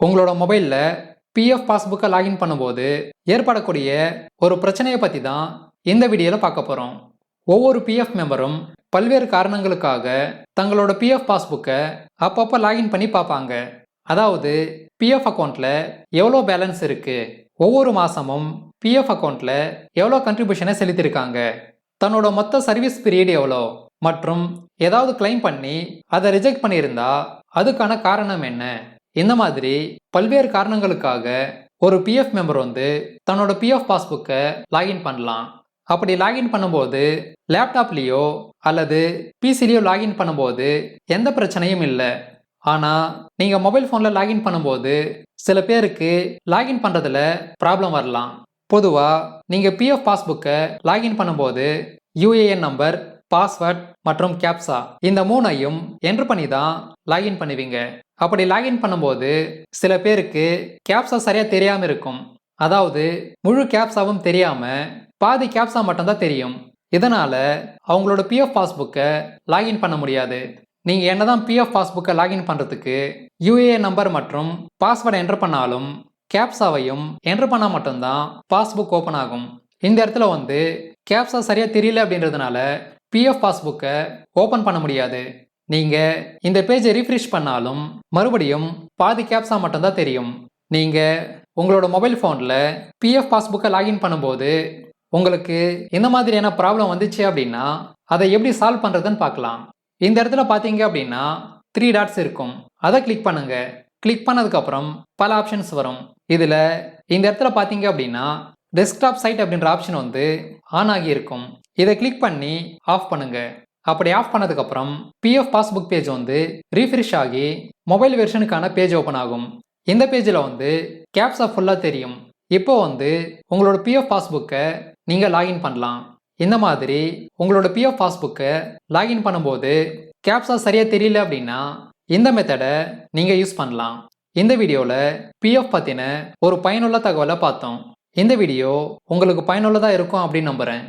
உங்களோட மொபைலில் பிஎஃப் பாஸ்புக்கை லாகின் பண்ணும்போது ஏற்படக்கூடிய ஒரு பிரச்சனையை பற்றி தான் இந்த வீடியோவில் பார்க்க போகிறோம் ஒவ்வொரு பிஎஃப் மெம்பரும் பல்வேறு காரணங்களுக்காக தங்களோட பிஎஃப் பாஸ்புக்கை அப்பப்போ லாகின் பண்ணி பார்ப்பாங்க. அதாவது பிஎஃப் அக்கௌண்ட்டில் எவ்வளோ பேலன்ஸ் இருக்குது ஒவ்வொரு மாதமும் பிஎஃப் அக்கௌண்ட்டில் எவ்வளோ கண்ட்ரிபியூஷனை செலுத்தியிருக்காங்க தன்னோட மொத்த சர்வீஸ் பீரியட் எவ்வளோ? மற்றும் ஏதாவது கிளைம் பண்ணி அதை ரிஜெக்ட் பண்ணியிருந்தா அதுக்கான காரணம் என்ன? இந்த மாதிரி பல்வேறு காரணங்களுக்காக ஒரு பிஎஃப் மெம்பர் வந்து தன்னோட பிஎஃப் பாஸ்புக்கை லாகின் பண்ணலாம். அப்படி லாகின் பண்ணும்போது லேப்டாப்லேயோ அல்லது பிசிலேயோ லாகின் பண்ணும்போது எந்த பிரச்சனையும் இல்லை. ஆனால் நீங்கள் மொபைல் ஃபோனில் லாகின் பண்ணும்போது சில பேருக்கு லாகின் பண்ணுறதுல ப்ராப்ளம் வரலாம். பொதுவாக நீங்கள் பிஎஃப் பாஸ்புக்கை லாகின் பண்ணும்போது யூஏஎன் நம்பர் பாஸ்வேர்ட் மற்றும் கேப்சா இந்த மூணையும் என்ட்ரு பண்ணி தான் லாகின் பண்ணுவீங்க. அப்படி லாகின் பண்ணும்போது சில பேருக்கு கேப்சா சரியாக தெரியாமல் இருக்கும். அதாவது முழு கேப்சாவும் தெரியாமல் பாதி கேப்சா மட்டும்தான் தெரியும். இதனால் அவங்களோட பிஎஃப் பாஸ்புக்கை லாகின் பண்ண முடியாது. நீங்கள் என்னதான் பிஎஃப் பாஸ்புக்கை லாகின் பண்ணுறதுக்கு யூஏஏ நம்பர் மற்றும் பாஸ்வேர்டை என்ட்ரு பண்ணாலும் கேப்சாவையும் என்ட்ரு பண்ணால் மட்டும்தான் பாஸ்புக் ஓப்பன் ஆகும். இந்த இடத்துல வந்து கேப்சா சரியாக தெரியல அப்படின்றதுனால பிஎஃப் பாஸ்புக்கை ஓப்பன் பண்ண முடியாது. நீங்கள் இந்த பேஜை ரீஃப்ரெஷ் பண்ணாலும் மறுபடியும் பாதி கேப்ஸாக மட்டும்தான் தெரியும். நீங்கள் உங்களோட மொபைல் ஃபோனில் பிஎஃப் பாஸ்புக்கை லாகின் பண்ணும்போது உங்களுக்கு இந்த மாதிரியான ப்ராப்ளம் வந்துச்சு அப்படின்னா அதை எப்படி சால்வ் பண்ணுறதுன்னு பார்க்கலாம். இந்த இடத்துல பார்த்தீங்க அப்படின்னா த்ரீ டாட்ஸ் இருக்கும். அதை கிளிக் பண்ணுங்கள் கிளிக் பண்ணதுக்கப்புறம் பல ஆப்ஷன்ஸ் வரும். இதில் இந்த இடத்துல பார்த்தீங்க அப்படின்னா டெஸ்க்டாப் சைட் அப்படின்ற ஆப்ஷன் வந்து ஆன் ஆகி இருக்கும். இதை கிளிக் பண்ணி ஆஃப் பண்ணுங்கள் அப்படி ஆஃப் பண்ணதுக்கப்புறம் பிஎஃப் பாஸ்புக் பேஜ் வந்து ரீஃப்ரெஷ் ஆகி மொபைல் வெர்ஷனுக்கான பேஜ் ஓப்பன் ஆகும். இந்த பேஜில் வந்து கேப்ஸா ஃபுல்லாக தெரியும். இப்போ வந்து உங்களோட பிஎஃப் பாஸ்புக்கை நீங்கள் லாகின் பண்ணலாம். இந்த மாதிரி உங்களோட பிஎஃப் பாஸ்புக்கை லாகின் பண்ணும்போது கேப்ஸா சரியாக தெரியல அப்படின்னா இந்த மெத்தடை நீங்கள் யூஸ் பண்ணலாம். இந்த வீடியோவில் பிஎஃப் பற்றின ஒரு பயனுள்ள தகவலை பார்த்தோம். இந்த வீடியோ உங்களுக்கு பயனுள்ளதாக இருக்கும் அப்படின்னு நம்புகிறேன்